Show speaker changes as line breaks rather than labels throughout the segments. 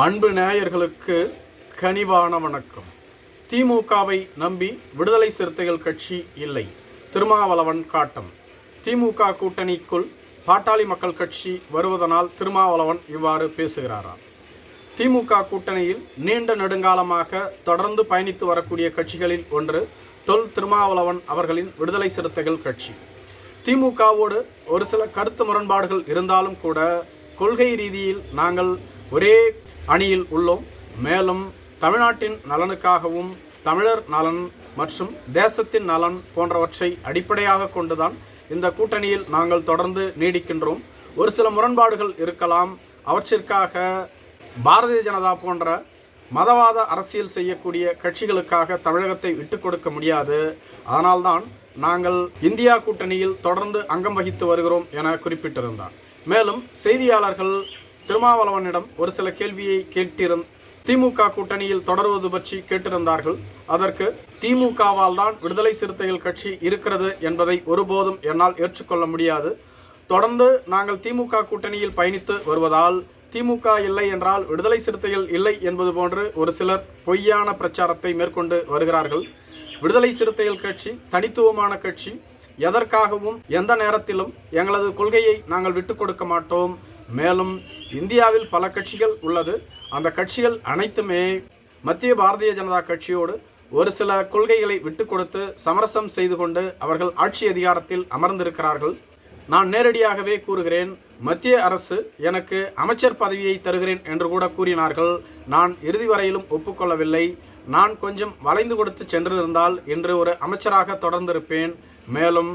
அன்பு நேயர்களுக்கு கனிவான வணக்கம். திமுகவை நம்பி விடுதலை சிறுத்தைகள் கட்சி இல்லை. திருமாவளவன் காட்டம். திமுக கூட்டணிக்குள் பாட்டாளி மக்கள் கட்சி வருவதனால் திருமாவளவன் இவ்வாறு பேசுகிறாராம். திமுக கூட்டணியில் நீண்ட நெடுங்காலமாக தொடர்ந்து பயணித்து வரக்கூடிய கட்சிகளில் ஒன்று தொல் திருமாவளவன் அவர்களின் விடுதலை சிறுத்தைகள் கட்சி. திமுகவோடு ஒரு சில கருத்து முரண்பாடுகள் இருந்தாலும் கூட கொள்கை ரீதியில் நாங்கள் ஒரே அணியில் உள்ளோம். மேலும் தமிழ்நாட்டின் நலனுக்காகவும் தமிழர் நலன் மற்றும் தேசத்தின் நலன் போன்றவற்றை அடிப்படையாக கொண்டுதான் இந்த கூட்டணியில் நாங்கள் தொடர்ந்து நீடிக்கின்றோம். ஒரு சில முரண்பாடுகள் இருக்கலாம். அவற்றிற்காக பாரதிய ஜனதா போன்ற மதவாத அரசியல் செய்யக்கூடிய கட்சிகளுக்காக தமிழகத்தை விட்டு கொடுக்க முடியாது. அதனால்தான் நாங்கள் இந்தியா கூட்டணியில் தொடர்ந்து அங்கம் வகித்து வருகிறோம் என குறிப்பிட்டிருந்தார். மேலும் செய்தியாளர்கள் திருமாவளவனிடம் ஒரு சில கேள்வியை கேட்டிருந் திமுக கூட்டணியில் தொடர்வது பற்றி கேட்டிருந்தார்கள். அதற்கு திமுகவால் தான் விடுதலை சிறுத்தைகள் கட்சி இருக்கிறது என்பதை ஒருபோதும் என்னால் ஏற்றுக்கொள்ள முடியாது. தொடர்ந்து நாங்கள் திமுக கூட்டணியில் பயணித்து வருவதால் திமுக இல்லை என்றால் விடுதலை சிறுத்தைகள் இல்லை என்பது போன்று ஒரு சிலர் பொய்யான பிரச்சாரத்தை மேற்கொண்டு வருகிறார்கள். விடுதலை சிறுத்தைகள் கட்சி தனித்துவமான கட்சி. எதற்காகவும் எந்த நேரத்திலும் எங்களது கொள்கையை நாங்கள் விட்டுக் கொடுக்க மாட்டோம். மேலும் இந்தியாவில் பல கட்சிகள் உள்ளது. அந்த கட்சிகள் அனைத்துமே மத்திய பாரதிய ஜனதா கட்சியோடு ஒரு சில கொள்கைகளை விட்டு கொடுத்து சமரசம் செய்து கொண்டு அவர்கள் ஆட்சி அதிகாரத்தில் அமர்ந்திருக்கிறார்கள். நான் நேரடியாகவே கூறுகிறேன் மத்திய அரசு எனக்கு அமைச்சர் பதவியை தருகிறேன் என்று கூட கூறினார்கள். நான் இறுதி வரையிலும் ஒப்புக்கொள்ளவில்லை. நான் கொஞ்சம் வளைந்து கொடுத்து சென்றிருந்தால் இன்று ஒரு அமைச்சராக தொடர்ந்திருப்பேன். மேலும்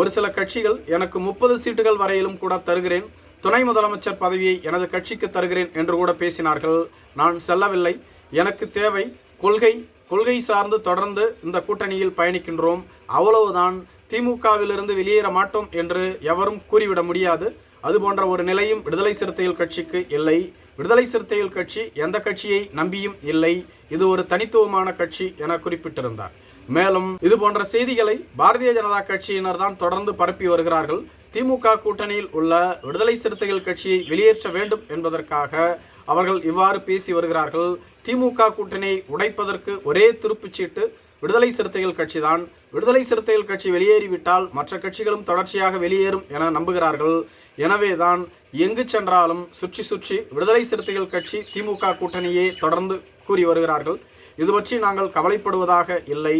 ஒரு சில கட்சிகள் எனக்கு முப்பது சீட்டுகள் வரையிலும் கூட தருகிறேன். துணை முதலமைச்சர் பதவியை எனது கட்சிக்கு தருகிறேன் என்று கூட பேசினார்கள். நான் செல்லவில்லை. எனக்கு தேவை கொள்கை கொள்கை சார்ந்து தொடர்ந்து இந்த கூட்டணியில் பயணிக்கின்றோம். அவ்வளவுதான். திமுகவிலிருந்து வெளியேற மாட்டோம் என்று எவரும் கூறிவிட முடியாது. அது போன்ற ஒரு நிலையும் விடுதலை சிறுத்தைகள் கட்சிக்கு இல்லை. விடுதலை சிறுத்தைகள் கட்சி எந்த கட்சியை நம்பியும் இல்லை. இது ஒரு தனித்துவமான கட்சி என குறிப்பிட்டிருந்தார். மேலும் இது போன்ற செய்திகளை பாரதிய ஜனதா கட்சியினர் தான் தொடர்ந்து பரப்பி வருகிறார்கள். திமுக கூட்டணியில் உள்ள விடுதலை சிறுத்தைகள் கட்சியை வெளியேற்ற வேண்டும் என்பதற்காக அவர்கள் இவ்வாறு பேசி வருகிறார்கள். திமுக கூட்டணியை உடைப்பதற்கு ஒரே துருப்புச்சீட்டு விடுதலை சிறுத்தைகள் கட்சிதான். விடுதலை சிறுத்தைகள் கட்சி வெளியேறிவிட்டால் மற்ற கட்சிகளும் தொடர்ச்சியாக வெளியேறும் என நம்புகிறார்கள். எனவேதான் எங்கு சென்றாலும் சுற்றி சுற்றி விடுதலை சிறுத்தைகள் கட்சி திமுக கூட்டணியே தொடர்ந்து கூறி வருகிறார்கள். இது பற்றி நாங்கள் கவலைப்படுவதாக இல்லை.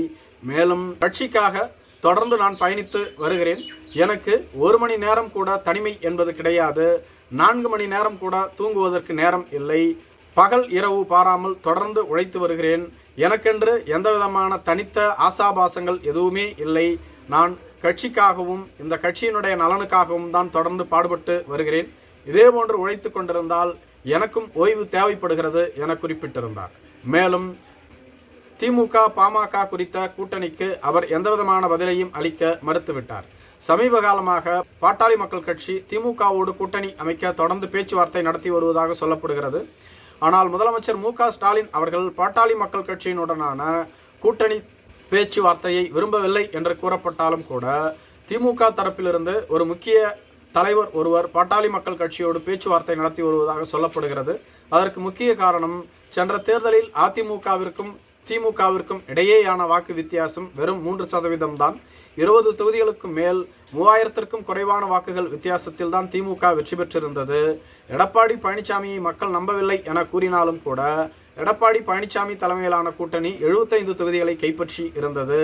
மேலும் கட்சிக்காக தொடர்ந்து நான் பயணித்து வருகிறேன். எனக்கு ஒரு மணி நேரம் கூட தனிமை என்பது கிடையாது. நான்கு மணி நேரம் கூட தூங்குவதற்கு நேரம் இல்லை. பகல் இரவு பாராமல் தொடர்ந்து உழைத்து வருகிறேன். எனக்கென்று எந்த விதமான தனித்த ஆசாபாசங்கள் எதுவுமே இல்லை. நான் கட்சிக்காகவும் இந்த கட்சியினுடைய நலனுக்காகவும் தான் தொடர்ந்து பாடுபட்டு வருகிறேன். இதே போன்று உழைத்து கொண்டிருந்தால் எனக்கும் ஓய்வு தேவைப்படுகிறது என குறிப்பிட்டிருந்தார். மேலும் திமுக பாமக குறித்த கூட்டணிக்கு அவர் எந்தவிதமான பதிலையும் அளிக்க மறுத்துவிட்டார். சமீப காலமாக பாட்டாளி மக்கள் கட்சி திமுகவோடு கூட்டணி அமைக்க தொடர்ந்து பேச்சுவார்த்தை நடத்தி வருவதாக சொல்லப்படுகிறது. ஆனால் முதலமைச்சர் மு ஸ்டாலின் அவர்கள் பாட்டாளி மக்கள் கட்சியினுடனான கூட்டணி பேச்சுவார்த்தையை விரும்பவில்லை என்று கூறப்பட்டாலும் கூட திமுக தரப்பிலிருந்து ஒரு முக்கிய தலைவர் ஒருவர் பாட்டாளி மக்கள் கட்சியோடு பேச்சுவார்த்தை நடத்தி வருவதாக சொல்லப்படுகிறது. அதற்கு முக்கிய காரணம் சென்ற தேர்தலில் அதிமுகவிற்கும் திமுகவிற்கும் இடையேயான வாக்கு வித்தியாசம் வெறும் மூன்று சதவீதம் தான் இருபது தொகுதிகளுக்கு மேல் மூவாயிரத்திற்கும் குறைவான வாக்குகள் வித்தியாசத்தில் தான் திமுக வெற்றி பெற்றிருந்தது. எடப்பாடி பழனிசாமியை மக்கள் நம்பவில்லை என கூறினாலும் கூட எடப்பாடி பழனிசாமி தலைமையிலான கூட்டணி எழுபத்தைந்து தொகுதிகளை கைப்பற்றி இருந்தது.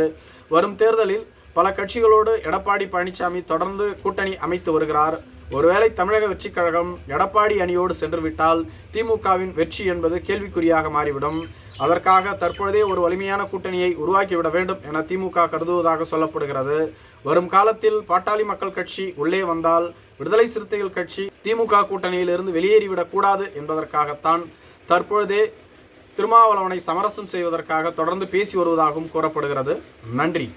வரும் தேர்தலில் பல கட்சிகளோடு எடப்பாடி பழனிசாமி தொடர்ந்து கூட்டணி அமைத்து வருகிறார். ஒருவேளை தமிழக வெற்றி கழகம் எடப்பாடி அணியோடு சென்றுவிட்டால் திமுகவின் வெற்றி என்பது கேள்விக்குறியாக மாறிவிடும். அதற்காக தற்பொழுதே ஒரு வலிமையான கூட்டணியை உருவாக்கிவிட வேண்டும் என திமுக கருதுவதாக சொல்லப்படுகிறது. வரும் காலத்தில் பாட்டாளி மக்கள் கட்சி உள்ளே வந்தால் விடுதலை சிறுத்தைகள் கட்சி திமுக கூட்டணியிலிருந்து வெளியேறிவிடக் கூடாது என்பதற்காகத்தான் தற்பொழுதே திருமாவளவனை சமரசம் செய்வதற்காக தொடர்ந்து பேசி வருவதாகவும் கூறப்படுகிறது. நன்றி.